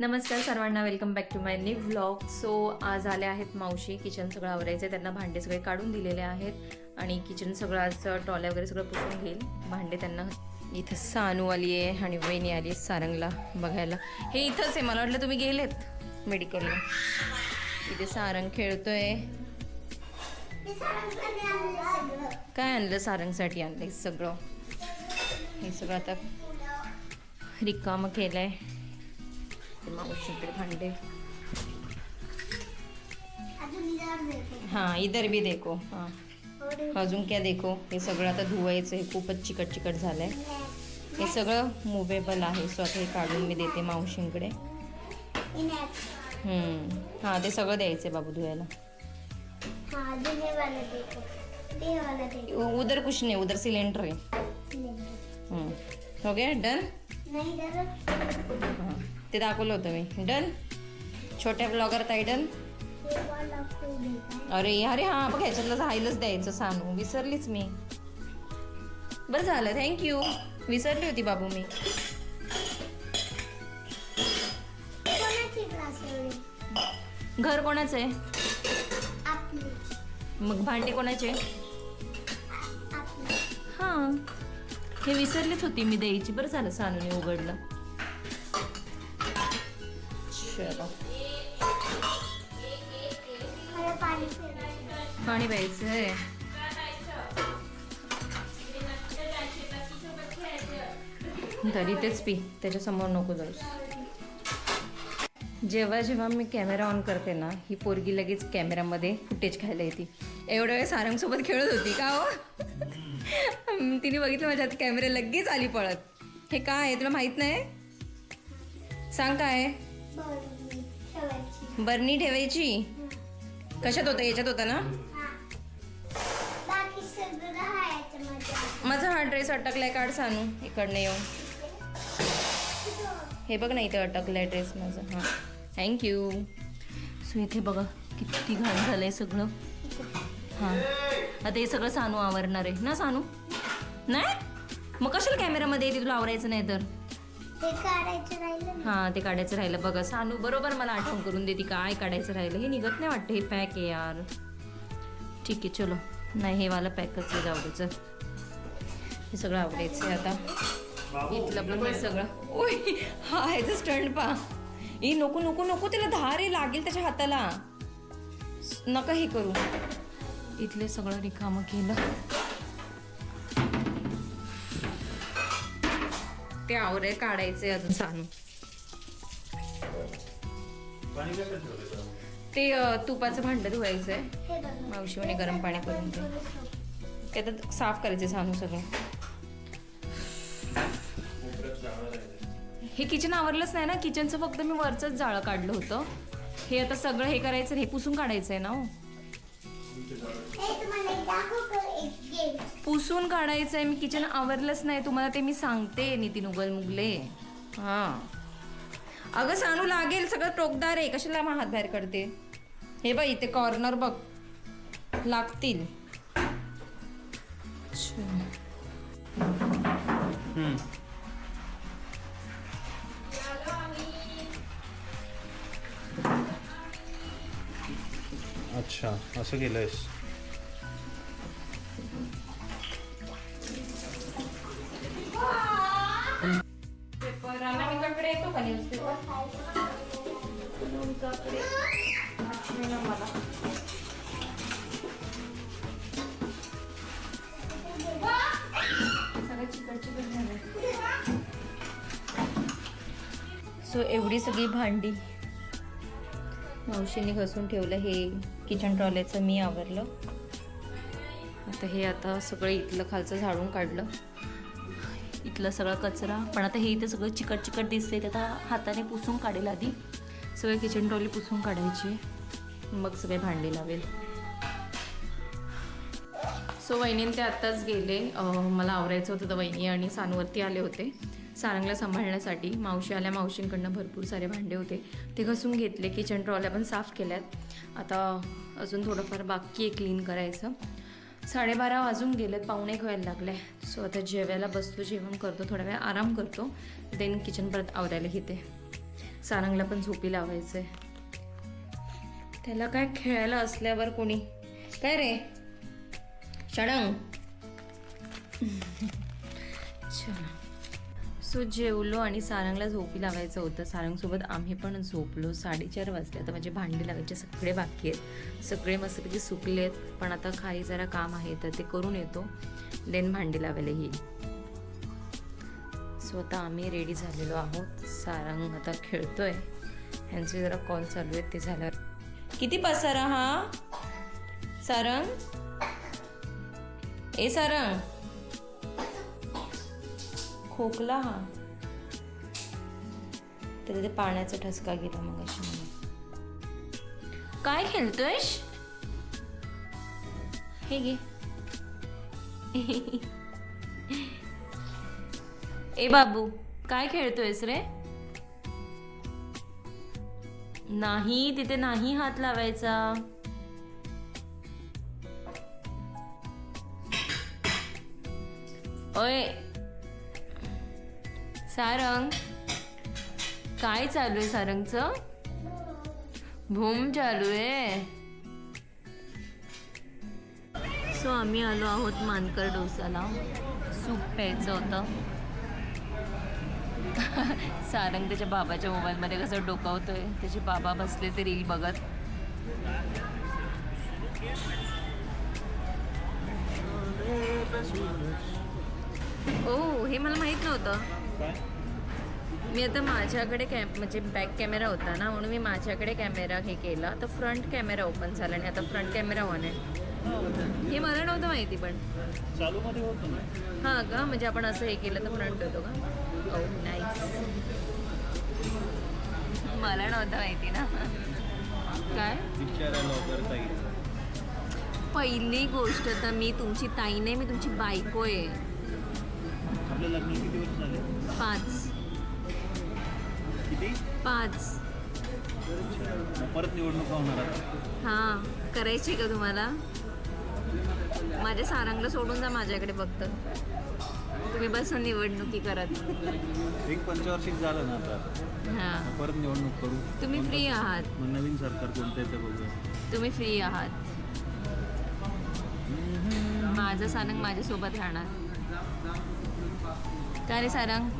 नमस्कार सर्वांना welcome back to my new vlog so आज आले आहेत मावशी किचन सगळं आवरायचं आहे त्यांना भांडे सगळे काढून दिलेले आहेत. आणि किचन सगळं आज टॉल्या वगैरे सगळं पुसून घेईल. भांडे त्यांना इथं सानू आली आहे आणि वहिनी आली आहे सारंगला बघायला. हे इथंच आहे मला वाटलं तुम्ही गेलेत मेडिकलला इथे सारंग खेळतोय. काय आणलं सारंगसाठी? आणलं हे सगळं. हे सगळं आता रिकामं केलं आहे केलंय मावशीकडे भांडे हाँ इधर भी देखो हाँ अजून क्या देखो हे सगळं आता धुवायचं आहे खूपच चिकट चिकट झालंय हे सगळं मुवेबल आहे सो आता हे काढून मी देते मावशींकडे हम्म. हा ते सगळं द्यायचं आहे बाबू धुवायला हाँ दुनिया वाला देखो ये वाला देखो उ- उधर कुछ नहीं उधर सिलेंडर है हम्म. हो गया डन हां ते दाखवलं होतं मी. डन? छोट्या ब्लॉगर ताई डन? अरे अरे हा बघ ह्याच्यातलं राहिलंच द्यायचं सांगू विसरलीच मी. बरं झालं थँक्यू विसरली होती बाबू मी. घर कोणाचं आहे? मग भांडे कोणाचे? हां. हे विसरलीच होती मी द्यायची. बरं झालं सानूने उघडलं. चलो पाणी फिरवायचं. प्यायचं आहे. तरी तेच पी त्याच्यासमोर नको जाऊस. जेव्हा जेव्हा मी कॅमेरा ऑन करते ना ही पोरगी लगेच कॅमेऱ्यामध्ये फुटेज खायला येते. एवढ्या वेळ सारंगसोबत खेळत होती का हो? तिने बघितलं माझ्या कॅमेरा लगेच आली पळत. हे काय आहे तुला माहीत नाही? सांग काय आहे? बरणी ठेवायची? कशात होतं? याच्यात होता ना? माझा हा ड्रेस अटकलाय काढ सांगू इकडनं येऊन. हे बघ ना इथे अटकलाय ड्रेस माझा. हां. थँक्यू सो इथे बघा किती घाण झालंय सगळं. हां. आता हे सगळं सानू आवरणार आहे. ना सानू? नाही? मग कशाला कॅमेरामध्ये येते तुला आवरायचं नाही तर. हां ते काढायचं राहिलं. बघा सानू बरोबर मला आठवण करून देते काय काढायचं राहिलं. हे निघत नाही वाटतं हे पॅक आहे यार. ठीक आहे चलो. नाही हे वाला पॅकच आहे जाऊ हे सगळं आवडायचं आहे आता. इथलं पण हे सगळं. ओय हा ह्याचं स्टंट पा ए नको नको नको त्याला धार आहे लागेल त्याच्या हाताला. नका हे करू. इथले सगळं रिकामं केलं. ते आवरे काढायचे अजून सांगू. ते तुपाचं भांडं धुवायचं आहे हे बघा मावशी म्हणे गरम पाणी करून दे. ते आता साफ करायचे सांगू सगळं. हे किचन आवरलंच नाही ना? किचनचं फक्त मी वरचंच जाळं काढलं होतं. हे आता सगळं हे करायचं हे पुसून काढायचं आहे ना पुसून काढायचं आहे मी किचन आवरलंच नाही. तुम्हाला ते मी सांगते नितीन उगल मुगले. हां. अगं सांगू लागेल सगळं टोकदार आहे. कशाला मग हात बाहेर करते हे बाई ते कॉर्नर बघ. लागतील. अच्छा. अच्छा असं केलंयस. सो एवढी सगळी भांडी मावशीने घासून ठेवलं हे किचन ट्रॉलेचं मी आवरलं. आता हे आता सगळं इथलं खालचं झाडून काढलं. इथलं सगळं कचरा. पण आता हे इथे सगळं चिकट चिकट दिसते ते आता हाताने पुसून काढेल आधी. सगळे किचन ट्रॉली पुसून काढायची. मग सगळे भांडी लावेल. सो वहिनीने ते आत्ताच गेले. मला आवरायचं होतं तर वहिनी आणि सानवरती आले होते. सारंगला सांभाळण्यासाठी. मावशी आल्या मावशींकडनं भरपूर सारे भांडे होते. ते घसून घेतले. किचन ट्रॉल्या पण साफ केल्यात. आता अजून थोडंफार बाकी आहे क्लीन करायचं. साडेबारा वाजून गेलेत पाहुणे एक व्हायला लागले. सो आता जेवायला बसतो जेवण करतो थोडा वेळ आराम करतो. देन किचन परत आवरायला घेते सारंगला पण झोपी लावायचंय. त्याला काय खेळायला असल्यावर कोणी? काय रे? षडंग सो जेवलो आणि सारंगला झोपी लावायचं होतं. सारंगसोबत आम्ही पण झोपलो. साडेचार वाजले. आता माझे भांडी लावायचे सगळे बाकी आहेत. सगळे मस्तपैकी सुकले आहेत. पण आता खाली जरा काम आहे तर ते करून येतो. देन भांडी लावायला येईल सो आता आम्ही रेडी झालेलो आहोत. सारंग आता खेळतोय. ह्यांचे जरा कॉल चालू आहेत ते झाल्यावर. किती पसारा हा? सारंग? ए सारंग? खोकला हा. त्याला ते पाण्याचा ठसका गेला मग अशी काय खेळतोयस? हे घे. ए बाबू काय खेळतोयस रे? नाही तिथे नाही हात लावायचा. ओय सारंग. काय चालू आहे सारंगचं? भूम चालू आहे. सो आम्ही आलो आहोत मानकर डोसाला. सूप प्यायचं होतं. सारंग त्याच्या बाबाच्या मोबाईलमध्ये कसं डोकावतोय. त्याचे बाबा बसले ते रील बघत. ओ हे मला माहीत नव्हतं. मी आता माझ्याकडे कॅम म्हणजे बॅक कॅमेरा होता ना म्हणून मी माझ्याकडे कॅमेरा हे केला. तर फ्रंट कॅमेरा ओपन झाला आणि आता फ्रंट कॅमेरा ऑन आहे. हे मला नव्हतं माहिती पण. हां का? म्हणजे आपण असं हे केलं तर फ्रंट होतो का? ओ नाईस मला नव्हतं माहिती ना. काय? पहिली गोष्ट तर मी तुमची ताई नाही मी तुमची बायको आहे. पाच. किती पाच. परत निवडणुका होणार आता. हां करायची का तुम्हाला? माझ्या सारंगला सोडून जा माझ्याकडे फक्त. तुम्ही बस निवडणुकी करत. एक पंचवार्षिक झालं ना आता. हां. परत निवडणूक करू. तुम्ही फ्री आहात. मग नवीन सरकार कोणतं आहे ते बघूया. तुम्ही फ्री आहात. माझं सारंग माझ्यासोबत राहणार. काय रे Sarang?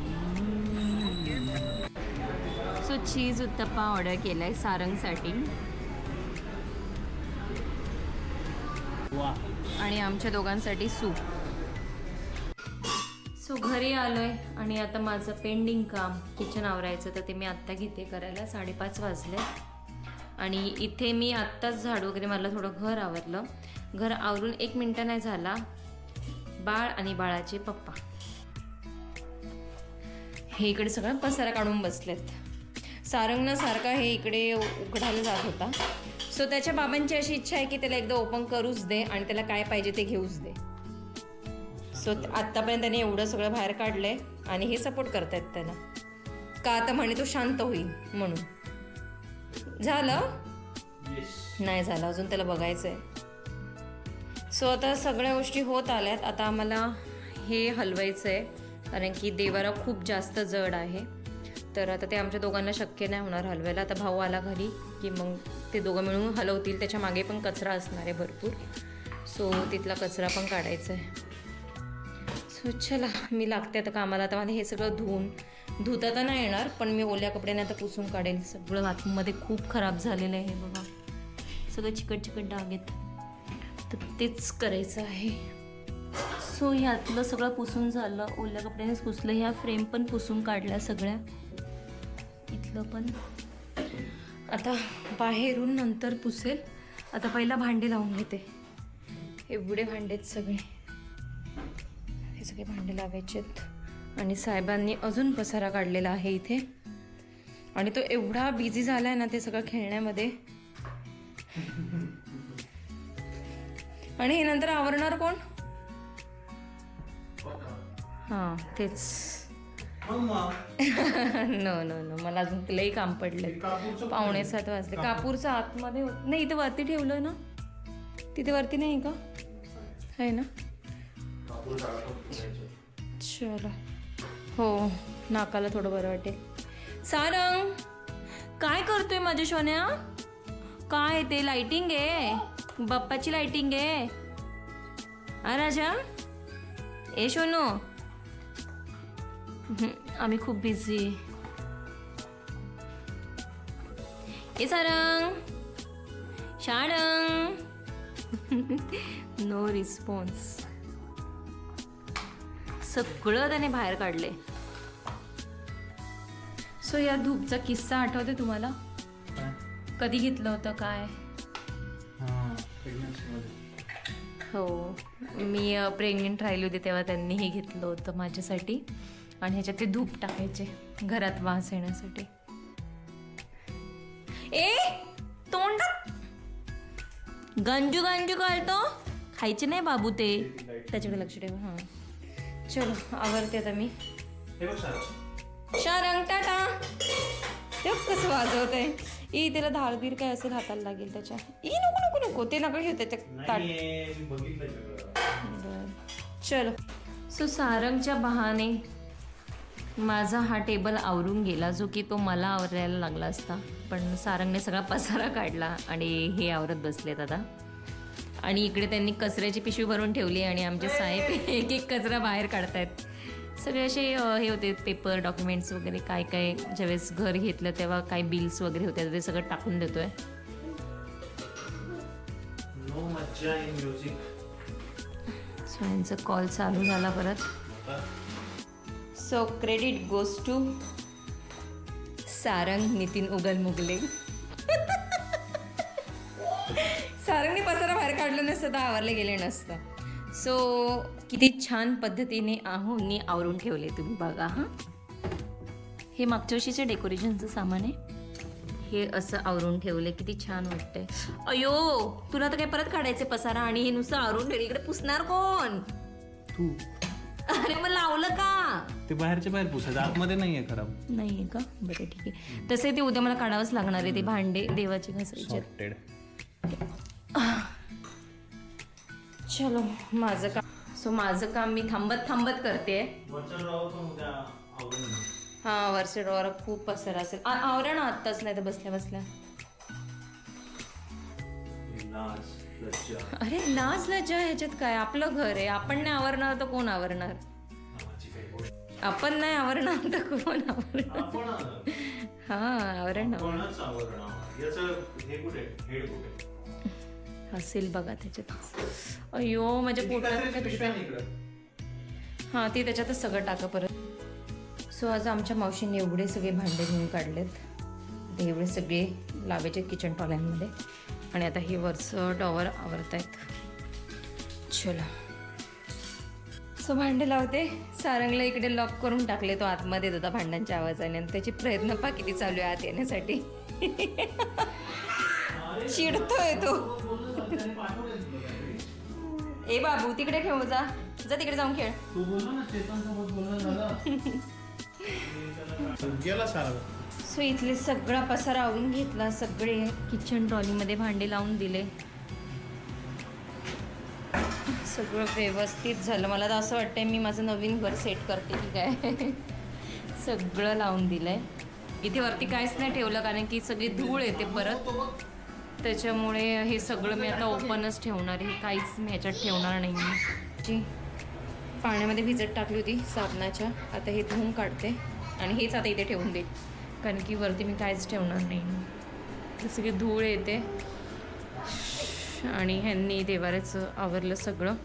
So cheese uttappa order केला आहे सारंगसाठी. आणि आमच्या दोघांसाठी सूप सो घरी आलोय आणि आता माझं पेंडिंग काम किचन आवरायचं तर ते मी आत्ता घेते करायला. साडेपाच वाजले आणि इथे मी आत्ताच झाड वगैरे मला थोडं घर आवरलं. घर आवरून एक मिनटं नाही झाला. बाळ आणि बाळाचे पप्पा. हे इकडे सगळं पसारा काढून बसलेत. सारंगनं सारखा हे इकडे उघडायला जात होता. सो त्याच्या बाबांची अशी इच्छा आहे की त्याला एकदा ओपन करूच दे आणि त्याला काय पाहिजे ते घेऊच दे. सो आत्तापर्यंत त्याने एवढं सगळं बाहेर काढलंय आणि हे सपोर्ट करतायत त्याला का आता म्हणे तो शांत होईल म्हणून. झालं? नाही झालं. अजून त्याला बघायचं आहे सो आता सगळ्या गोष्टी होत आल्यात. आता आम्हाला हे हलवायचं आहे कारण की देवारा खूप जास्त जड आहे. तर आता ते आमच्या दोघांना शक्य नाही होणार हलवायला. आता भाऊ आला घरी की मग ते दोघं मिळून हलवतील. त्याच्यामागे पण कचरा असणार आहे भरपूर. सो तिथला कचरा पण काढायचा आहे. सो चला मी लागते आता कामाला. आता मला हे सगळं धुवून. धुता तर नाही येणार पण मी ओल्या कपड्याने आता पुसून काढेल. सगळं आतमध्ये खूप खराब झालेलं आहे बघा. सगळं चिकट चिकट डाग आहेत. तर तेच करायचं आहे. सो ह्यातलं सगळं पुसून झालं. ओल्या कपड्यानेच पुसलं. ह्या फ्रेम पण पुसून काढल्या सगळ्या. इथलं पण. आता बाहेरून नंतर पुसेल. आता पहिला भांडे लावून घेते. एवढे भांडे आहेत सगळे. हे सगळे भांडे लावायचे आहेत. आणि साहेबांनी अजून पसारा काढलेला आहे इथे. आणि तो एवढा बिझी झाला आहे ना ते सगळं खेळण्यामध्ये. आणि हे नंतर आवरणार कोण? हां तेच. नो नो नो मला अजून लई काम पडलं पावणे सात वाजले. कापूरचं आतमध्ये होत नाही इथे वरती ठेवलं ना? तिथे वरती नाही का? आहे ना? चलो. हो नाकाला थोडं बरं वाटेल. सारंग काय करतोय माझ्या सोन्या काय ते लाइटिंग आहे? बाप्पाची लाइटिंग आहे. राजा? ए हम्म, आम्ही खूप बिझी ए सारंग. शाणंग नो रिस्पॉन्स सगळं त्याने बाहेर काढले. सो या धूपचा किस्सा आठवते तुम्हाला? कधी घेतलं होतं काय? हां हो. मी प्रेग्नेंट राहिली होती तेव्हा त्यांनी हे घेतलं होतं माझ्यासाठी. आणि ह्याच्यात ते धूप टाकायचे घरात वास येण्यासाठी. ए तोंडात? गंजू गंजू काढतो खायचे नाही बाबू ते. त्याच्याकडे लक्ष ठेवा हां. चलो आवरते आता मी. शारंग टाटा. ते कसं वाजवत आहे ई त्याला धारबीर काय असेल हाताला लागेल त्याच्या. ई नको नको नको. ते नका घेऊ त्याच्या ताट. चलो. सो सारंगच्या बहाने माझा हा टेबल आवरून गेला जो की तो मला आवरायला लागला असता. पण सारंगने सगळा पसारा काढला आणि हे आवरत बसलेत आता. आणि इकडे त्यांनी कचऱ्याची पिशवी भरून ठेवली आणि आमचे साहेब एक एक कचरा बाहेर काढतायत. सगळे असे हे होते पेपर डॉक्युमेंट्स वगैरे काय काय ज्यावेळेस घर घेतलं तेव्हा काय बिल्स वगैरे होते ते सगळं टाकून देतोय. यांचा कॉल चालू झाला परत. So credit goes to Sarang Nitin उगल मुगले सारंगने पसारा बाहेर काढलं नसतं तर आवरले गेले नसतं. सो किती छान पद्धतीने आहोंनी आवरून ठेवले तुम्ही बघा हां? हे मागच्या वर्षीचे डेकोरेशनचं सामान आहे. हे असं आवरून ठेवले किती छान वाटतंय. अयो तुला तर काय परत काढायचे पसारा आणि हे नुसतं आवरून ठेवले. इकडे पुसणार कोण? तू. अरे मग लावलं का? ते बाहेरच्या बाहेर पुसायचं. आतमध्ये नाही आहे खराब नाहीये का? बरं ठीक आहे. तसे ते उद्या मला काढावंच लागणार आहे ते भांडे देवाचे घासायचे आहेत. सॉर्टेड चलो माझं काम सो माझं काम मी थांबत थांबत करते. हा वरच्या डोअर खूप पसर असेल. आ- आवरा ना आत्ताच नाही तर बसल्या बसल्या. अरे लाज लज्जा ह्याच्यात काय? आपलं घर आहे. आपण नाही आवरणार तर कोण आवरणार? आपण नाही आवरणार तर कोण आवरणार? हा आवरण असेल बघा त्याच्यात. अयो माझ्या पोटात. हां ते त्याच्यातच सगळं टाका परत. सो आज आमच्या मावशीने एवढे सगळे भांडे घेऊन काढलेत. ते एवढे सगळे लावायचे किचन टॉल्यांमध्ये आणि आता हे वरचं डॉवर आवरतायत. चलो. सो भांडे लावते. सारंगला इकडे लॉक करून टाकले तो आतमध्ये होता भांड्यांच्या आवाजाने. आणि त्याचे प्रयत्न पा किती चालू आहे आत येण्यासाठी. चिडतोय तो. ए बाबू तिकडे खेळू जा. जा तिकडे जाऊन खेळ. सो इथले सगळा पसारा आवरून घेतला. सगळे किचन ट्रॉलीमध्ये भांडे लावून दिले. सगळं व्यवस्थित झालं. मला तर असं वाटतंय मी माझं नवीन घर सेट करते की काय. सगळं लावून दिलंय. इथे वरती काहीच नाही ठेवलं कारण की सगळी धूळ येते परत. त्याच्यामुळे हे सगळं मी आता ओपनच ठेवणार आहे. काहीच मी ह्याच्यात ठेवणार नाही जी पाण्यामध्ये भिजत टाकली होती साबणाच्या. आता हे धुवून काढते. आणि हेच आता इथे ठेवून देईल. कारण की वरती मी काहीच ठेवणार नाही. जसं सगळी धूळ येते. आणि ह्यांनी देवाऱ्याचं आवरलं सगळं.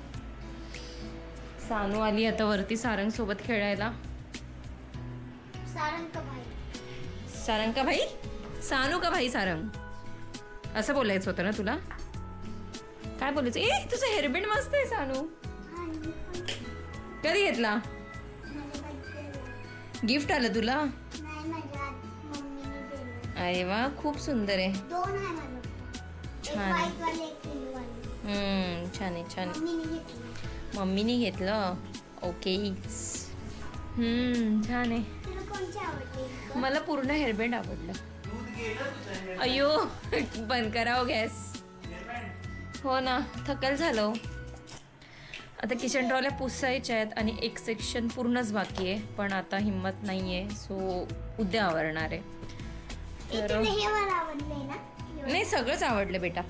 सानू आली आता वरती सारंग सोबत खेळायला. सारंग का भाई सारंग. का भाई सानू का भाई सारंग असं बोलायचं होतं ना तुला? काय बोलायचं? ए तुझं हेअरबँड मस्त आहे सानू. कधी घेतला? गिफ्ट आलं तुला? अरे वा खूप सुंदर आहे. छान. छान आहे छान आहे. मम्मीने घेतलं. ओके हम्म, छान आहे. मला पूर्ण हेअरबँड आवडलं. अयो बंद कराव गॅस. हो ना थकल झालो आता किचन ट्रॉल्या पुसायच्या आहेत आणि एक सेक्शन पूर्णच बाकी आहे पण आता हिंमत नाही आहे सो उद्या आवरणार आहे. तर हे नाही सगळंच आवडलं बेटा.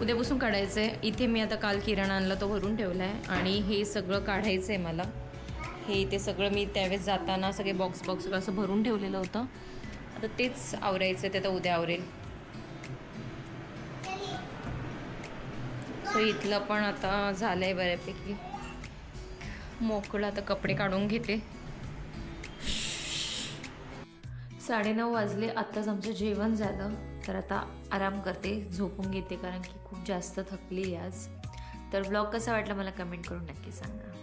उद्यापासून काढायचं आहे इथे मी आता काल किराणा आणला तो भरून ठेवला आहे आणि हे सगळं काढायचं आहे मला. हे ते सगळं मी त्यावेळेस जाताना सगळे बॉक्स बॉक्स असं भरून ठेवलेलं होतं. आता तेच आवरायचं आहे ते तर उद्या आवरेल. सो इथलं पण आता झालं आहे बऱ्यापैकी. मोकळं आता कपडे काढून घेते. साडेनऊ वाजले आत्ताच आमचं जेवण झालं. तर आता आराम करते झोपून घेते कारण की खूप जास्त थकली आज. तर ब्लॉग कसा वाटला मला कमेंट करून नक्की सांगा.